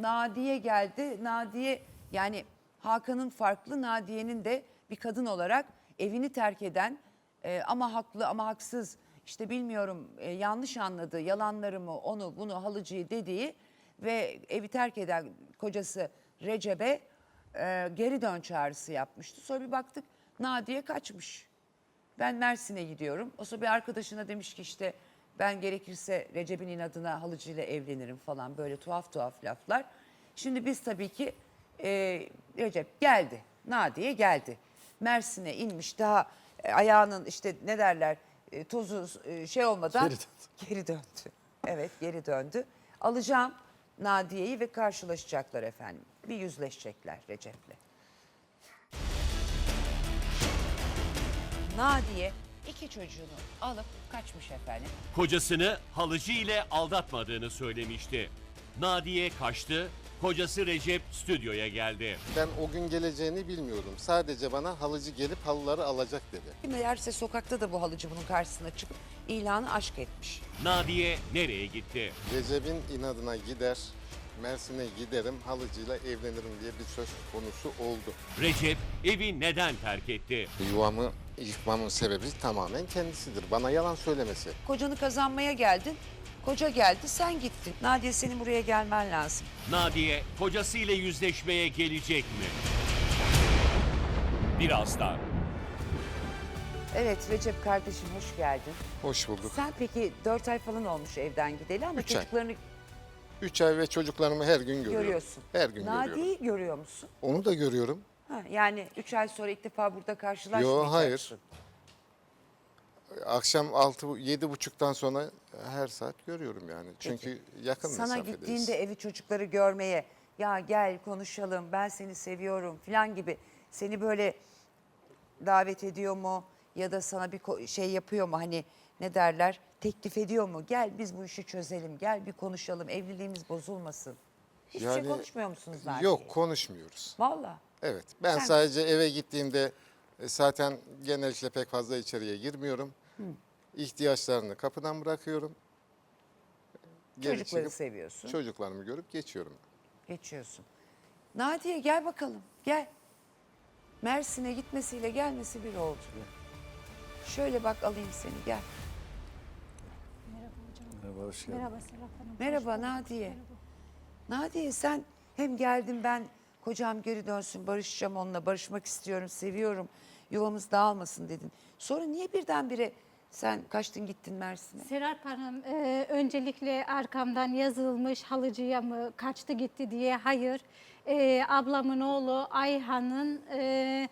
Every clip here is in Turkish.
Nadiye geldi. Nadiye yani Hakan'ın farklı Nadiye'nin de bir kadın olarak evini terk eden e, ama haklı ama haksız işte bilmiyorum e, yanlış anladı yalanlarımı onu bunu halıcıyı dediği ve evi terk eden kocası Recep'e e, geri dön çağrısı yapmıştı. Sonra bir baktık Nadiye kaçmış. Ben Mersin'e gidiyorum. O sonra bir arkadaşına demiş ki işte ben gerekirse Recep'in inadına halıcıyla evlenirim falan böyle tuhaf tuhaf laflar. Şimdi biz tabii ki e, Recep geldi. Nadiye geldi. Mersin'e inmiş daha e, ayağının işte ne derler e, tozu e, şey olmadan Geri döndü. geri döndü. Evet geri döndü. Alacağım Nadiye'yi ve karşılaşacaklar efendim. Bir yüzleşecekler Recep'le. Nadiye iki çocuğunu alıp kaçmış efendim. Kocasını halıcı ile aldatmadığını söylemişti. Nadiye kaçtı, kocası Recep stüdyoya geldi. Ben o gün geleceğini bilmiyordum. Sadece bana halıcı gelip halıları alacak dedi. Meğerse sokakta da bu halıcı bunun karşısına çıkıp ilanı aşk etmiş. Nadiye nereye gitti? Recep'in inadına gider, Mersin'e giderim, halıcıyla evlenirim diye bir söz konusu oldu. Recep evi neden terk etti? Yuvamı yıkmamın sebebi tamamen kendisidir. Bana yalan söylemesi. Kocanı kazanmaya geldin. Koca geldi sen gittin. Nadiye senin buraya gelmen lazım. Nadiye kocasıyla yüzleşmeye gelecek mi? Birazdan. Evet Recep kardeşim hoş geldin. Hoş bulduk. Sen peki 4 ay falan olmuş evden gideli ama Üç ay. çocuklarını Üç ay ve çocuklarımı her gün görüyorum. görüyorsun. Her gün görüyorum. Nadiye'yi görüyor musun? Onu da görüyorum. Ha, yani 3 ay sonra ilk defa burada karşılaşmayacaksın. Yo hayır. Akşam altı, yedi buçuktan sonra her saat görüyorum yani. Çünkü yakın Sana mesafedeyiz. gittiğinde evi çocukları görmeye ya gel konuşalım ben seni seviyorum falan gibi seni böyle davet ediyor mu ya da sana bir ko- şey yapıyor mu hani ne derler teklif ediyor mu gel biz bu işi çözelim gel bir konuşalım evliliğimiz bozulmasın. Hiçbir şey Yani- konuşmuyor musunuz zaten? Yok konuşmuyoruz. Valla. Evet. Ben Sen- sadece eve gittiğimde e, zaten genellikle pek fazla içeriye girmiyorum. İhtiyaçlarını kapıdan bırakıyorum. Çocukları çıkıp seviyorsun. Çocuklarımı görüp geçiyorum. Geçiyorsun. Nadiye gel bakalım gel. Mersin'e gitmesiyle gelmesi bir oldu. Şöyle bak alayım seni gel. Merhaba, hoş geldin. Merhaba Serap Hanım. Merhaba Nadiye. Nadiye sen hem geldin ben kocam geri dönsün barışacağım onunla barışmak istiyorum seviyorum yuvamız dağılmasın dedin. Sonra niye birdenbire sen kaçtın gittin Mersin'e? Serap Hanım e, öncelikle arkamdan yazılmış halıcıya mı kaçtı gitti diye hayır. E, ablamın oğlu Ayhan'ın e,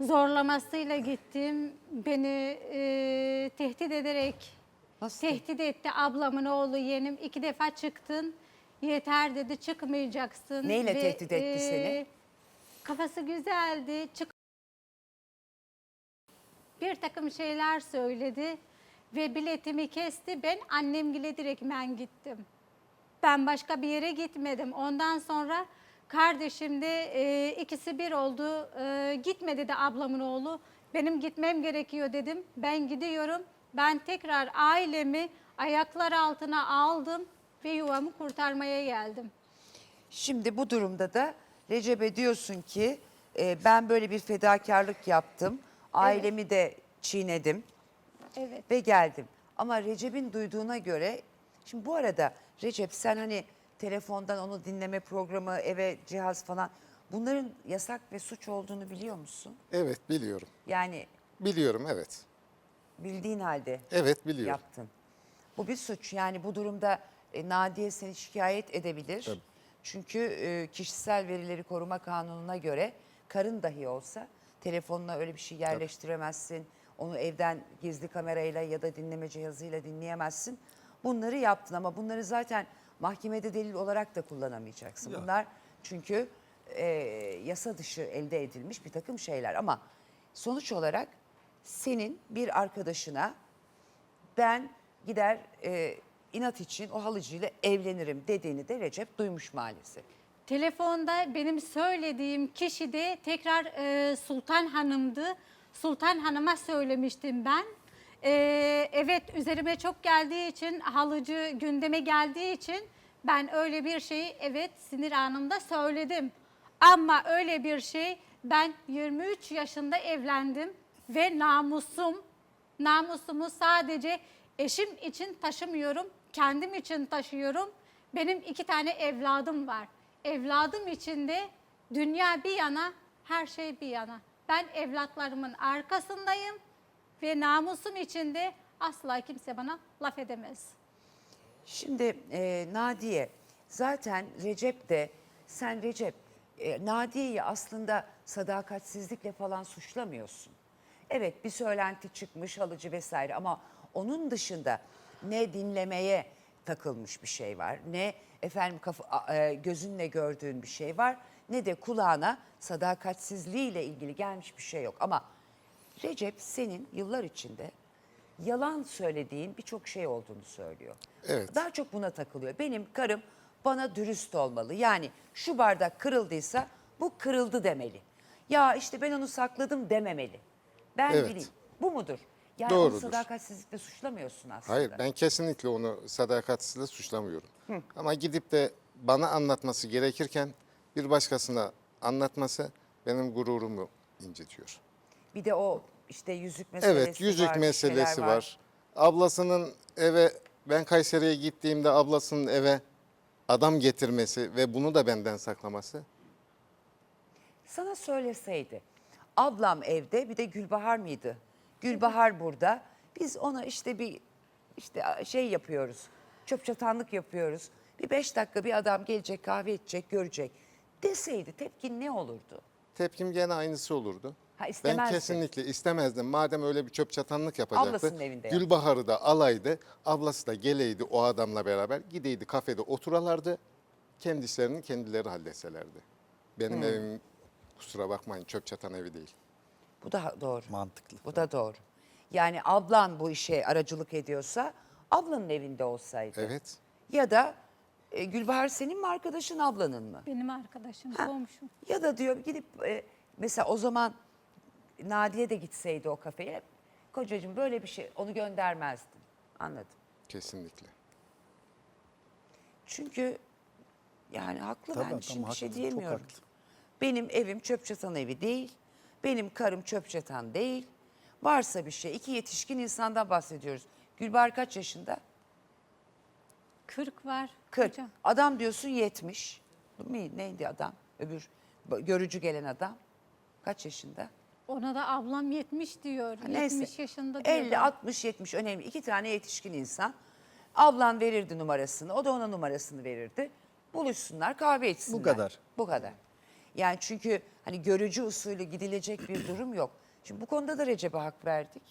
zorlamasıyla gittim. Beni e, tehdit ederek Nasıl? tehdit etti ablamın oğlu yeğenim. iki defa çıktın yeter dedi çıkmayacaksın. Neyle tehdit etti seni? Kafası güzeldi çık bir takım şeyler söyledi ve biletimi kesti. Ben annemgile direktmen gittim. Ben başka bir yere gitmedim. Ondan sonra kardeşim de e, ikisi bir oldu. E, gitme dedi ablamın oğlu. Benim gitmem gerekiyor dedim. Ben gidiyorum. Ben tekrar ailemi ayaklar altına aldım ve yuvamı kurtarmaya geldim. Şimdi bu durumda da Recep'e diyorsun ki e, ben böyle bir fedakarlık yaptım. Ailemi de çiğnedim. Evet. ve geldim. Ama Recep'in duyduğuna göre şimdi bu arada Recep sen hani telefondan onu dinleme programı, eve cihaz falan bunların yasak ve suç olduğunu biliyor musun? Evet biliyorum. Yani Biliyorum evet. Bildiğin halde Evet biliyorum. yaptın. Bu bir suç. Yani bu durumda e, Nadiye seni şikayet edebilir. Tabii. Çünkü e, kişisel verileri koruma kanununa göre karın dahi olsa telefonuna öyle bir şey yerleştiremezsin. Onu evden gizli kamerayla ya da dinleme cihazıyla dinleyemezsin. Bunları yaptın ama bunları zaten mahkemede delil olarak da kullanamayacaksın. Bunlar çünkü e, yasa dışı elde edilmiş bir takım şeyler ama sonuç olarak senin bir arkadaşına ben gider e, inat için o halıcıyla evlenirim dediğini de Recep duymuş maalesef. Telefonda benim söylediğim kişi de tekrar e, Sultan Hanım'dı. Sultan Hanım'a söylemiştim ben. E, evet üzerime çok geldiği için halıcı gündeme geldiği için Ben öyle bir şeyi evet sinir anımda söyledim. Ama öyle bir şey ben 23 yaşında evlendim ve namusum, namusumu sadece eşim için taşımıyorum, kendim için taşıyorum. Benim iki tane evladım var. Evladım için de dünya bir yana, her şey bir yana. Ben evlatlarımın arkasındayım ve namusum için de asla kimse bana laf edemez. Şimdi e, Nadiye zaten Recep de sen Recep e, Nadiye'yi aslında sadakatsizlikle falan suçlamıyorsun. Evet bir söylenti çıkmış alıcı vesaire ama onun dışında ne dinlemeye takılmış bir şey var ne efendim kafa, e, gözünle gördüğün bir şey var ne de kulağına sadakatsizliğiyle ilgili gelmiş bir şey yok ama Recep senin yıllar içinde yalan söylediğin birçok şey olduğunu söylüyor. Evet. Daha çok buna takılıyor. Benim karım bana dürüst olmalı. Yani şu bardak kırıldıysa bu kırıldı demeli. Ya işte ben onu sakladım dememeli. Ben Evet. bileyim. Bu mudur? Yani Doğrudur. onu sadakatsizlikle suçlamıyorsun aslında. Hayır ben kesinlikle onu sadakatsizle suçlamıyorum. Ama gidip de bana anlatması gerekirken bir başkasına anlatması benim gururumu incitiyor. Bir de o işte yüzük meselesi Evet yüzük var, bir meselesi şeyler var. Ablasının eve ben Kayseri'ye gittiğimde ablasının eve adam getirmesi ve bunu da benden saklaması. Sana söyleseydi ablam evde bir de Gülbahar mıydı? Gülbahar burada. Biz ona işte bir işte şey yapıyoruz. Çöp çatanlık yapıyoruz. Bir beş dakika bir adam gelecek kahve içecek görecek. Deseydi tepkin ne olurdu? Tepkim gene aynısı olurdu. Ha, ben kesinlikle istemezdim. Madem öyle bir çöp çatanlık yapacaktı. Ablasının evinde yaptı. Gülbahar'ı da alaydı. Ablası da geleydi o adamla beraber. Gideydi kafede oturalardı. Kendi işlerini kendileri halletselerdi. Benim Hmm. evim kusura bakmayın çöp çatan evi değil. Bu da doğru. Mantıklı. Bu da doğru. Yani ablan bu işe aracılık ediyorsa ablanın evinde olsaydı. Evet. Ya da e, Gülbahar senin mi arkadaşın ablanın mı? Benim arkadaşım, komşum. Ya da diyor gidip e, mesela o zaman Nadiye de gitseydi o kafeye. Kocacığım böyle bir şey onu göndermezdin. Anladım. Kesinlikle. Çünkü yani haklı Tabii ben adam şimdi bir şey haklı, çok diyemiyorum. haklı. Benim evim çöp çatan evi değil. Benim karım çöp çatan değil. Varsa bir şey iki yetişkin insandan bahsediyoruz. Gülbahar kaç yaşında? 40 var. 40. hocam. Adam diyorsun 70. Mi? Neydi adam? Öbür görücü gelen adam. Kaç yaşında? Ona da ablam 70 diyor. Ha, 70 yaşında diyor. 50, bana. 60, 70 önemli. İki tane yetişkin insan. Ablan verirdi numarasını, o da ona numarasını verirdi. Buluşsunlar, kahve içsinler. kadar. Bu kadar. Yani çünkü hani görücü usulü gidilecek bir durum yok. Şimdi bu konuda da Recep'e hak verdik.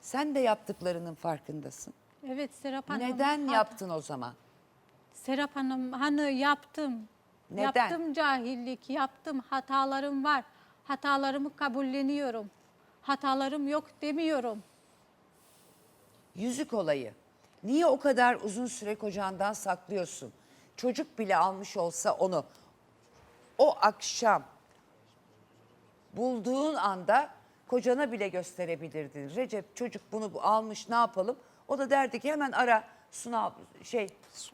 Sen de yaptıklarının farkındasın. Evet Serap Hanım. Neden yaptın o zaman? Serap Hanım hani yaptım. Neden? Yaptım cahillik, yaptım hatalarım var. Hatalarımı kabulleniyorum. Hatalarım yok demiyorum. Yüzük olayı. Niye o kadar uzun süre kocandan saklıyorsun? Çocuk bile almış olsa onu o akşam bulduğun anda kocana bile gösterebilirdin. Recep çocuk bunu bu- almış ne yapalım? O da derdi ki hemen ara Suna ab- şey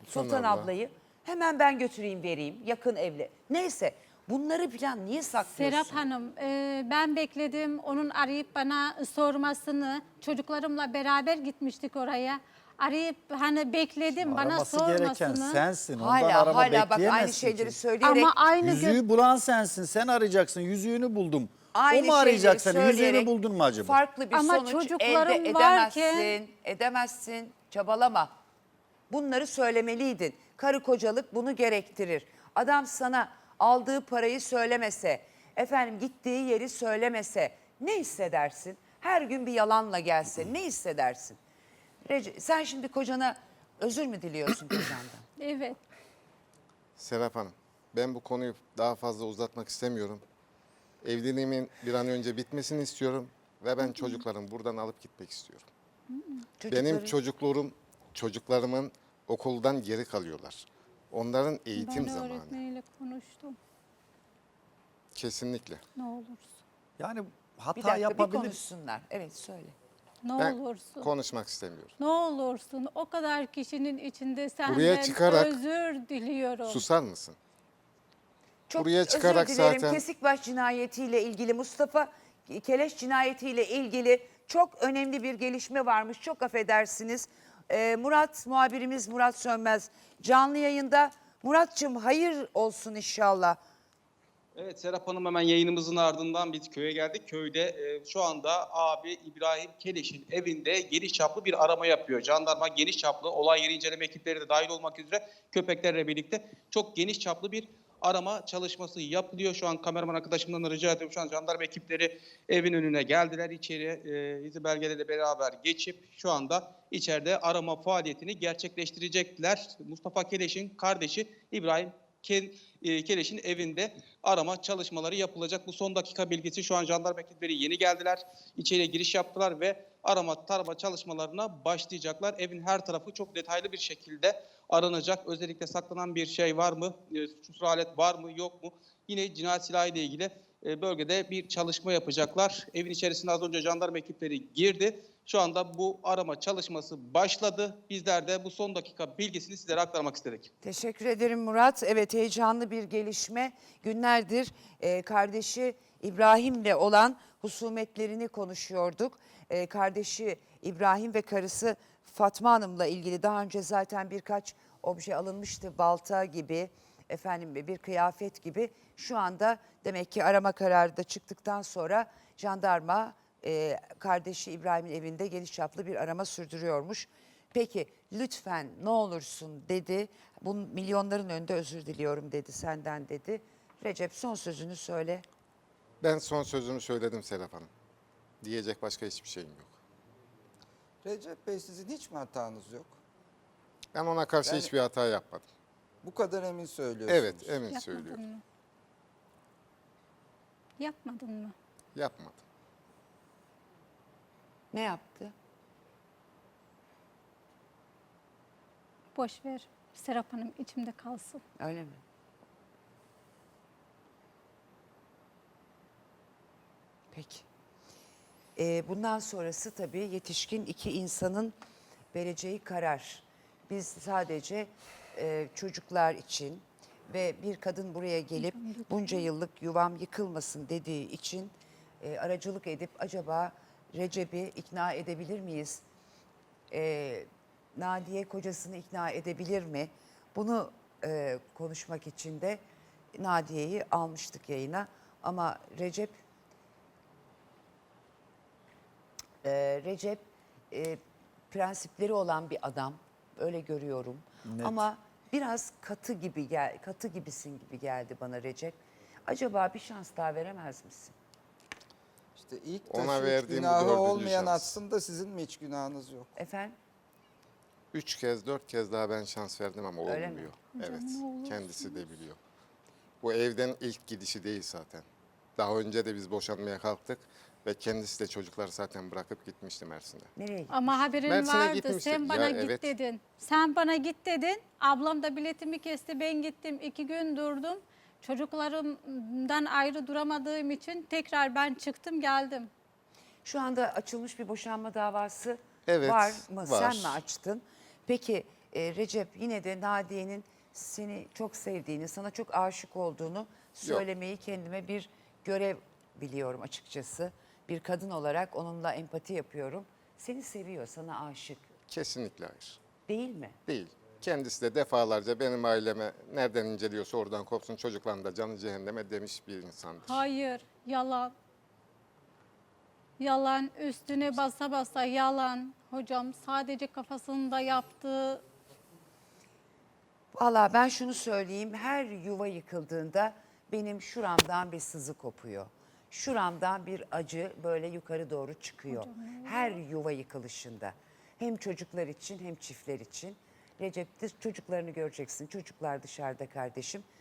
Sultan abla. ablayı. Hemen ben götüreyim vereyim yakın evle. Neyse bunları falan niye saklıyorsun? Serap Hanım e, ben bekledim onun arayıp bana sormasını. Çocuklarımla beraber gitmiştik oraya. Arayıp hani bekledim bana Araması sormasını. gereken sensin. Ondan Hala arama hala bak aynı bekleyemezsin şeyleri ki. söyleyerek Ama aynı gün Yüzüğü bulan sensin. Sen arayacaksın. Yüzüğünü buldum. Aynı o mu arayacak şeyleri seni? Yüzüğünü söyleyerek buldun mu acaba? Farklı bir Ama sonuç çocuklarım elde varken- edemezsin. Edemezsin. Çabalama. Bunları söylemeliydin. Karı kocalık bunu gerektirir. Adam sana aldığı parayı söylemese, efendim gittiği yeri söylemese ne hissedersin? Her gün bir yalanla gelse ne hissedersin? Rece- sen şimdi kocana özür mü diliyorsun kocandan? evet. Serap Hanım, ben bu konuyu daha fazla uzatmak istemiyorum. Evliliğimin bir an önce bitmesini istiyorum ve ben çocuklarımı buradan alıp gitmek istiyorum. Benim Çocukların- çocuklarım, çocuklarımın okuldan geri kalıyorlar. Onların eğitim ben zamanı. öğretmeniyle konuştum. Kesinlikle. Ne olursa. Yani bir hata dakika bir yapabilir. konuşsunlar. Evet söyle. Ne Ben olursun. konuşmak istemiyorum. ne olursun. O kadar kişinin içinde senden Buraya çıkarak- özür diliyorum. Susar mısın? Çok Buraya özür çıkarak dilerim. zaten- Kesikbaş cinayetiyle ilgili Mustafa Keleş cinayetiyle ilgili çok önemli bir gelişme varmış. Çok affedersiniz. Ee, Murat muhabirimiz Murat Sönmez canlı yayında. Muratçım hayır olsun inşallah. Evet Serap Hanım hemen yayınımızın ardından biz köye geldik. Köyde e, şu anda abi İbrahim Keleş'in evinde geniş çaplı bir arama yapıyor. Jandarma geniş çaplı olay yeri inceleme ekipleri de dahil olmak üzere köpeklerle birlikte çok geniş çaplı bir arama çalışması yapılıyor. Şu an kameraman arkadaşımdan da rica ediyorum. Şu an jandarma ekipleri evin önüne geldiler. İçeri e, izi belgeleriyle beraber geçip şu anda içeride arama faaliyetini gerçekleştirecekler. Mustafa Keleş'in kardeşi İbrahim Ken, e, Keleş'in evinde arama çalışmaları yapılacak. Bu son dakika bilgisi şu an jandarma ekipleri yeni geldiler. İçeriye giriş yaptılar ve arama tarama çalışmalarına başlayacaklar. Evin her tarafı çok detaylı bir şekilde aranacak. Özellikle saklanan bir şey var mı? E, suçsuz alet var mı yok mu? Yine cinayet silahı ile ilgili e, bölgede bir çalışma yapacaklar. Evin içerisinde az önce jandarma ekipleri girdi. Şu anda bu arama çalışması başladı. Bizler de bu son dakika bilgisini sizlere aktarmak istedik. Teşekkür ederim Murat. Evet heyecanlı bir gelişme. Günlerdir e, kardeşi İbrahim'le olan husumetlerini konuşuyorduk. E, kardeşi İbrahim ve karısı Fatma Hanım'la ilgili daha önce zaten birkaç obje alınmıştı. Balta gibi, efendim bir kıyafet gibi. Şu anda demek ki arama kararı da çıktıktan sonra jandarma e, kardeşi İbrahim'in evinde geniş çaplı bir arama sürdürüyormuş. Peki lütfen ne olursun dedi. Bu milyonların önünde özür diliyorum dedi senden dedi. Recep son sözünü söyle. Ben son sözümü söyledim Serap Hanım. Diyecek başka hiçbir şeyim yok. Recep Bey sizin hiç mi hatanız yok? Ben ona karşı Yani- hiçbir hata yapmadım. Bu kadar emin söylüyorsunuz. Evet, emin Yapmadın söylüyorum. mı? Yapmadın mı? Yapmadım. Ne yaptı? Boş ver. Serap Hanım içimde kalsın. Öyle mi? Peki. Ee, bundan sonrası tabii yetişkin iki insanın vereceği karar. Biz sadece e, çocuklar için ve bir kadın buraya gelip bunca yıllık yuvam yıkılmasın dediği için e, aracılık edip acaba Recep'i ikna edebilir miyiz? e, Nadiye kocasını ikna edebilir mi? Bunu e, konuşmak için de Nadiye'yi almıştık yayına. Ama Recep e, Recep e, prensipleri olan bir adam. Öyle görüyorum. Ama biraz katı gibi gel katı gibisin gibi geldi bana Recep. Acaba bir şans daha veremez misin? İşte ilk Ona hiç verdiğim bu günahı dördüncü olmayan şans. atsın da sizin mi hiç günahınız yok? Efendim? Üç kez, dört kez daha ben şans verdim ama Öyle mi? olmuyor. Evet, kendisi de biliyor. Bu evden ilk gidişi değil zaten. Daha önce de biz boşanmaya kalktık ve kendisi de çocukları zaten bırakıp gitmişti Mersin'e. Nereye gitti? Ama haberin Mersin'e vardı. gitmiştik. Sen bana Ya, git evet. dedin. Sen bana git dedin. Ablam da biletimi kesti. Ben gittim. iki gün durdum. Çocuklarımdan ayrı duramadığım için tekrar ben çıktım geldim. Şu anda açılmış bir boşanma davası Evet, var mı? var. Sen mi açtın? Peki e, Recep yine de Nadiye'nin seni çok sevdiğini, sana çok aşık olduğunu söylemeyi kendime bir görev biliyorum açıkçası. Bir kadın olarak onunla empati yapıyorum. Seni seviyor, sana aşık. Kesinlikle hayır. Değil mi? Değil. Kendisi de defalarca benim aileme nereden inceliyorsa oradan kopsun çocuklarım da canı cehenneme demiş bir insandır. Hayır, yalan. Yalan, üstüne basa basa yalan. Hocam sadece kafasında yaptığı Valla ben şunu söyleyeyim. Her yuva yıkıldığında benim şuramdan bir sızı kopuyor. Şuramdan bir acı böyle yukarı doğru çıkıyor. Her yuva yıkılışında. Hem çocuklar için hem çiftler için. Recep de çocuklarını göreceksin. Çocuklar dışarıda kardeşim.